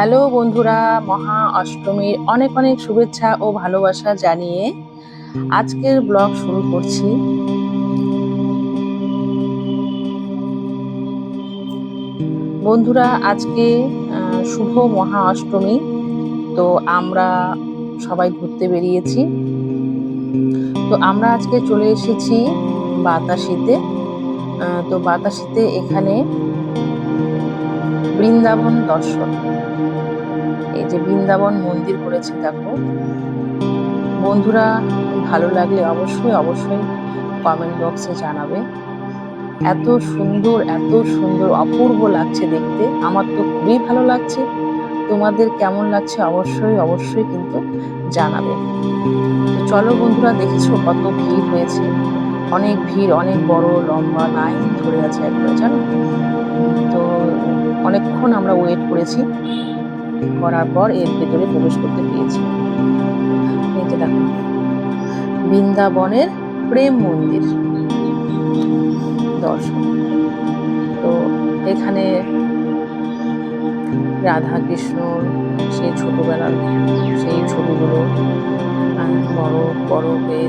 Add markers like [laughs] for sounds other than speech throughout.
Hello বন্ধুরা, মহা অষ্টমীর অনেক অনেক শুভেচ্ছা ও ভালোবাসা জানিয়ে আজকের ব্লগ শুরু করছি। বন্ধুরা, আজকে শুভ মহা অষ্টমী, তো আমরা সবাই ঘুরতে বেরিয়েছি। তো আমরা আজকে চলে এসেছি বাতাসিতে। তো বাতাসিতে এখানে বৃন্দাবন দর্শন। এই যে বৃন্দাবন মন্দির করেছে দেখো। বন্ধুরা, ভালো লাগলে অবশ্যই অবশ্যই কমেন্ট বক্সে জানাবে। এত সুন্দর এত সুন্দর, অপূর্ব লাগছে দেখতে। আমার তো খুবই ভালো লাগছে। তোমাদের কেমন লাগছে অবশ্যই অবশ্যই কিন্তু জানাবে। তো চলো বন্ধুরা, দেখেছ কত ভিড় হয়েছে। অনেক ভিড়, অনেক বড়, লম্বা লাইন ধরে আছে একবার, জানো? তো অনেকক্ষণ আমরা ওয়েট করেছি। করার পর এর ভেতরে প্রবেশ করতে পেরেছি। দেখো, বৃন্দাবনের প্রেম মন্দির দর্শন। তো এখানে রাধা কৃষ্ণ সেই ছোটবেলার, সেই ছবিগুলো বড় বড় হয়ে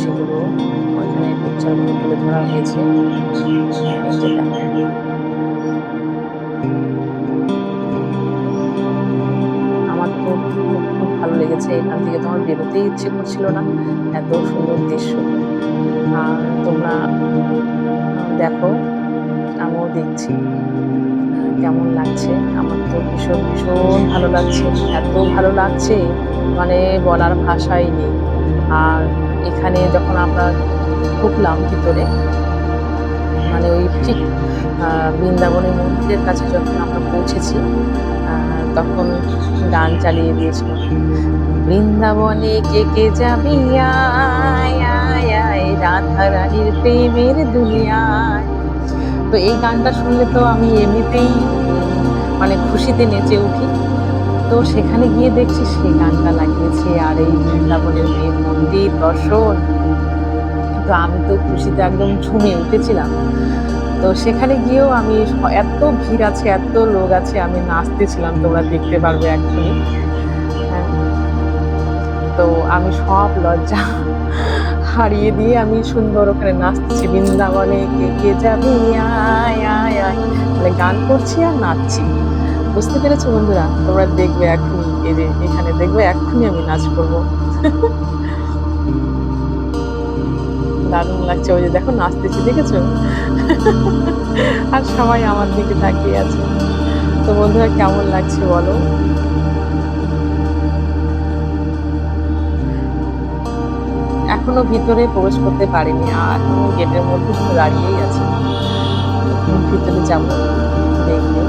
সেগুলো ওইখানে পিকচারগুলো তুলে ধরা হয়েছে। লেগেছে এখান থেকে তোমার বেরোতেই ইচ্ছে করছিল না। এত সুন্দর দৃশ্য। আর তোমরা দেখো, আমিও দেখছি, কেমন লাগছে। আমার তো ভীষণ ভীষণ ভালো লাগছে, এত ভালো লাগছে মানে বলার ভাষাই নেই। আর এখানে যখন আমরা ঢুকলাম ভিতরে মানে ওই ঠিক বৃন্দাবনের মন্দিরের কাছে যখন আমরা পৌঁছেছি তখন গান চালিয়ে দিয়েছিল। বৃন্দাবনে কে কে যাবি? আয় আয় রাধা রানীর প্রেমের দুনিয়ায়। তো এই গানটা শুনলে তো আমি এমনিতেই মানে খুশিতে নেচে উঠি। তো সেখানে গিয়ে দেখছি সেই গানটা লাগিয়েছে আর এই বৃন্দাবনের মেয়ের মন্দির দর্শন। তো আমি তো খুশিতে একদম ঝুমে উঠেছিলাম। তো সেখানে গিয়েও আমি এত ভিড় আছে, এত লোক আছে, আমি নাচতেছিলাম, তোমরা দেখতে পারবে এক্ষুনি হ্যাঁ। তো আমি সব লজ্জা হারিয়ে দিয়ে আমি সুন্দর ওখানে নাচতেছি বৃন্দাবনে কে কে যাবি? আয় আয় আয়। মানে গান করছি আর নাচছি। বুঝতে পেরেছ বন্ধুরা? তোমরা দেখবে এখনই যে এখানে দেখবে এক্ষুনি আমি নাচ করব। [laughs] দারুণ লাগছে। ওই যে দেখো, নাচতেছি, দেখেছ? আর সবাই আমার দিকে তাকিয়ে আছে। তো বন্ধুরা, কেমন লাগছে বলো? এখনও ভিতরে প্রবেশ করতে পারিনি, আর এখনও গেটের মধ্যে দাঁড়িয়েই আছে। ভিতরে যাব, দেখবে।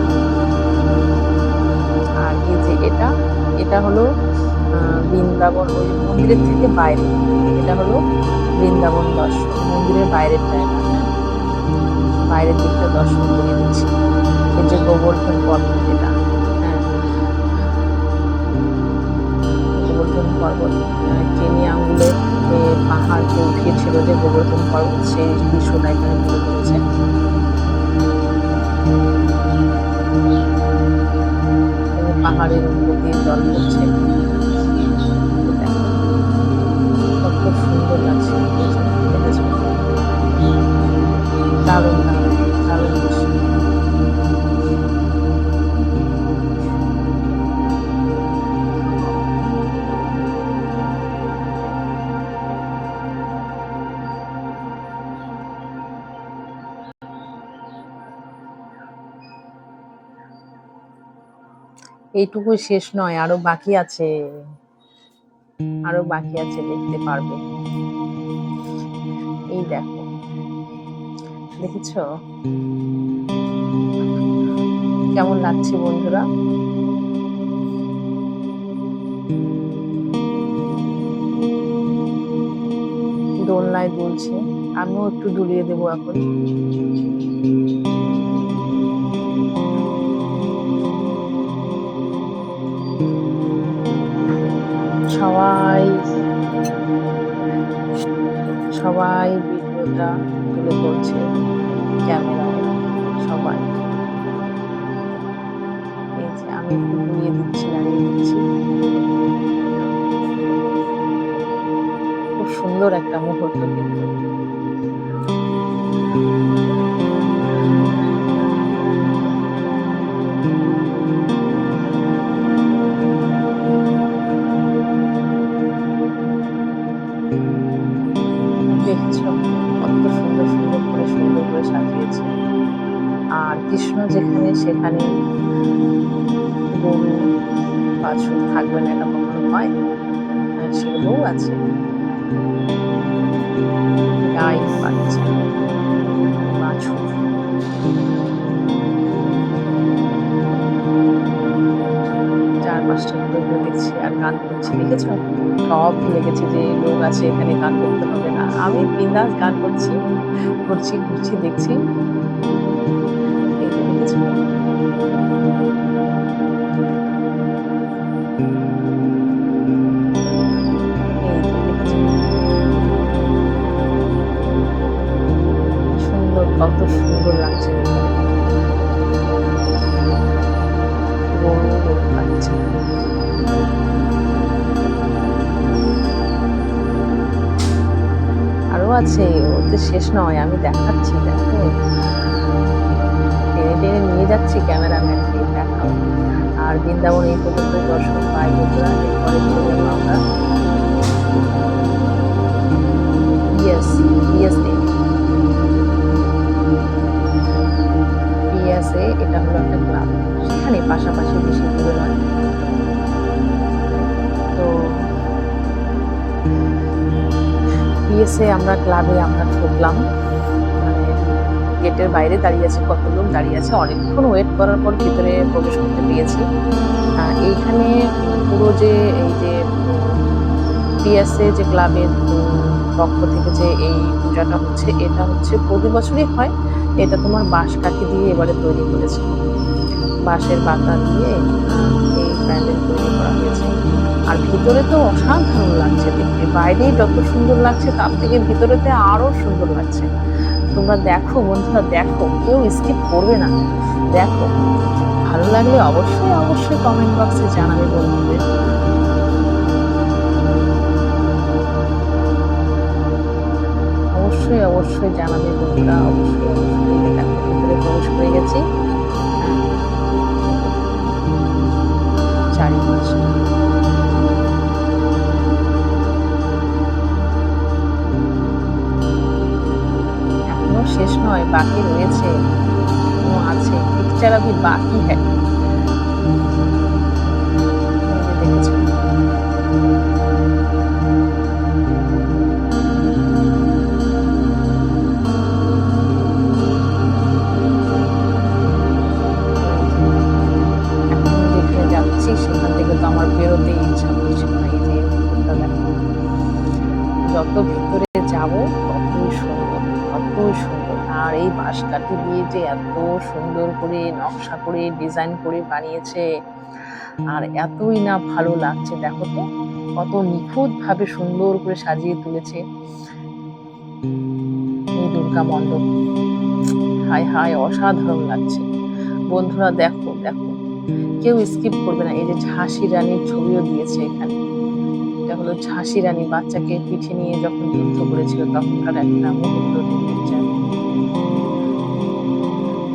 আর এই যে এটা এটা হলো বৃন্দাবন, ওই মন্দিরের থেকে বাইরে। এটা হলো বৃন্দাবন দর্শন মন্দিরের বাইরের জায়গা। বাইরের দিকটা দর্শন করে দিচ্ছি। এই যে গোবর্ধন পর্বত এটা হ্যাঁ। গোবর্ধন পর্বত। কেনি আঙ্গুলে এ, পাহাড়কে উঠিয়েছিল যে গোবর্ধন পর্বত সেই দৃশ্যটা এখানে তুলে ধরেছে। পাহাড়ের উপর দিয়ে জল পড়ছে। এইটুকু শেষ নয়, আরও বাকি আছে। আরও বাকি আছে, দেখতে পারবে। এই দেখো। দেখেছ? কেমন লাগছে বন্ধুরা? দোলনায় দুলছে। আমিও একটু দুলিয়ে দেবো এখন। সবাই ভিডিওটা তুলে করছে, ক্যামেরা, সবাই। এই যে আমি নিয়ে দিচ্ছি দিচ্ছি। খুব সুন্দর একটা মুহূর্ত কিন্তু। দেখছ? কত সুন্দর সুন্দর করে সুন্দর করে সাজিয়েছে। আর কৃষ্ণ যেখানে সেখানে গরু, বাছুর থাকবে না এটা কখনো হয় সেগুলোও আছে। গাই বাচ্চা গান করছি, দেখেছ? সব ভুলে গেছি যে লোক আছে, এখানে গান করতে হবে না। আমি বিন্দাস গান করছি করছি ঘুরছি দেখছি? সুন্দর, কত সুন্দর লাগছে। আরও আছে, ওতে শেষ নয়, আমি দেখাচ্ছি, দেখো। টেনে টেনে নিয়ে যাচ্ছি ক্যামেরাম্যানকে, দেখাও। আর বৃন্দাবন এই পর্যন্ত দর্শন পাই, বন্ধুরা এরপরে চলে যাব আমরা এটা হলো একটা ক্লাব। সেখানে পাশাপাশি বেশি দূরে পিএসএ আমরা ক্লাবে আমরা ঢুকলাম। মানে গেটের বাইরে দাঁড়িয়ে আছে কত লোক দাঁড়িয়ে আছে। অনেকক্ষণ ওয়েট করার পর ভিতরে প্রবেশ করতে পেরেছি। এইখানে পুরো যে এই যে, পিএসএ যে ক্লাবের পক্ষ থেকে যে এই পূজাটা হচ্ছে, এটা হচ্ছে প্রতি বছরই হয়। এটা তোমার বাঁশ কাঠি দিয়ে এবারে তৈরি করেছে। বাঁশের পাতা দিয়ে প্যান্ডেল তৈরি করা হয়েছে আর ভিতরে তো অসাধারণ লাগছে দেখতে। বাইরেই যত সুন্দর লাগছে, তার থেকে ভিতরেতে আরও সুন্দর লাগছে। তোমরা দেখো বন্ধুরা, দেখো, কেউ স্কিপ করবে না। দেখো, ভালো লাগলে অবশ্যই অবশ্যই কমেন্ট বক্সে জানাবে বন্ধুদের। অবশ্যই অবশ্যই জানাবে বন্ধুরা অবশ্যই। যত ভিতরে যাব, ততই সুন্দর ততই সুন্দর। আর এই বাঁশ কাঠি দিয়ে যে এত সুন্দর করে নকশা করে, ডিজাইন করে বানিয়েছে, আর এতই না ভালো লাগছে, দেখো তো, কত নিখুঁত ভাবে সুন্দর করে সাজিয়ে তুলেছে এই দুর্গা মণ্ডপ। হায় হায়, অসাধারণ লাগছে। বন্ধুরা, দেখো দেখো, কেউ স্কিপ করবে না। এই যে ঝাঁসি রানীর ছবিও দিয়েছে এখানে। হলো ঝাঁসি রানী বাচ্চাকে পিঠে নিয়ে যখন যুদ্ধ করেছিল, তখনকার একটা মুহূর্ত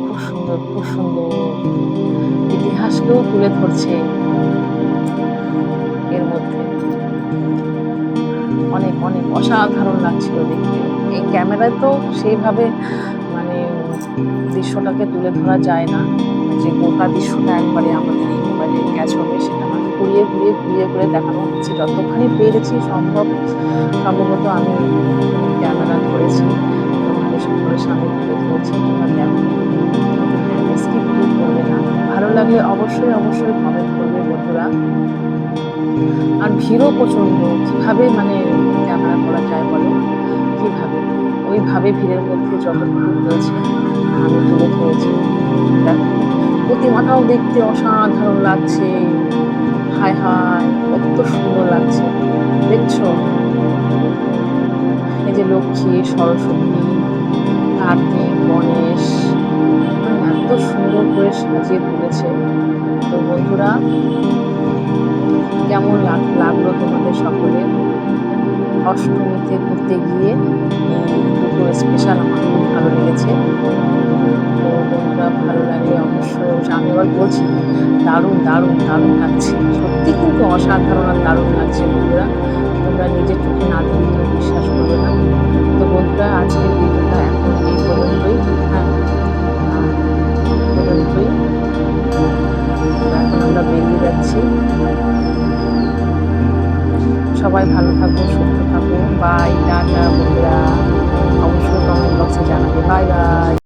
খুব সুন্দর খুব সুন্দর। ইতিহাসকেও তুলে ধরছে এর মধ্যে। অনেক অনেক অসাধারণ লাগছিল দেখতে। এই ক্যামেরায় তো সেইভাবে মানে দৃশ্যটাকে তুলে ধরা যায় না। যে গোটা দৃশ্যটা একবারে আমাদের এই মোবাইলে ক্যাচ হবে সেটা। ঘুরিয়ে ঘুরিয়ে ঘুরিয়ে ঘুরিয়ে দেখানো হচ্ছে। যতখানি পেরেছি সম্ভব, সম্ভবত আমি ক্যামেরা ধরেছি। তোমাদের সকলের সামনে তুলে ধরেছি। স্কিপ করবে না। ভালো লাগলে অবশ্যই অবশ্যই কমেন্ট করবে বন্ধুরা। আর ভিড়ও প্রচণ্ড কীভাবে মানে ক্যামেরা করা যায় বলে? কীভাবে? ওইভাবে ভিড়ের মধ্যে যতটুকু হয়েছে আমি তুলে ধরেছি। দেখো। প্রতিমাটাও দেখতে অসাধারণ লাগছে। হায় হায় কত সুন্দর লাগছে। দেখছ? এই যে লক্ষ্মী, সরস্বতী, কার্তিক, গণেশ মানে এত সুন্দর করে সাজিয়ে তুলেছে। তো বন্ধুরা, কেমন লাগ- লাগল তোমাদের সকলে অষ্টমীতে ঘুরতে গিয়ে দুটো স্পেশাল আমার খুব ভালো লেগেছে। তো বন্ধুরা, ভালো লাগে অবশ্য আমি আবার বলছি, দারুণ দারুণ দারুণ লাগছে। সত্যি কিন্তু অসাধারণ আর দারুণ লাগছে বন্ধুরা। তোমরা নিজের চোখে না দেখলে বাই টাটা বন্ধুরা অবশ্যই কমেন্ট বক্সে জানাবে বাই বাই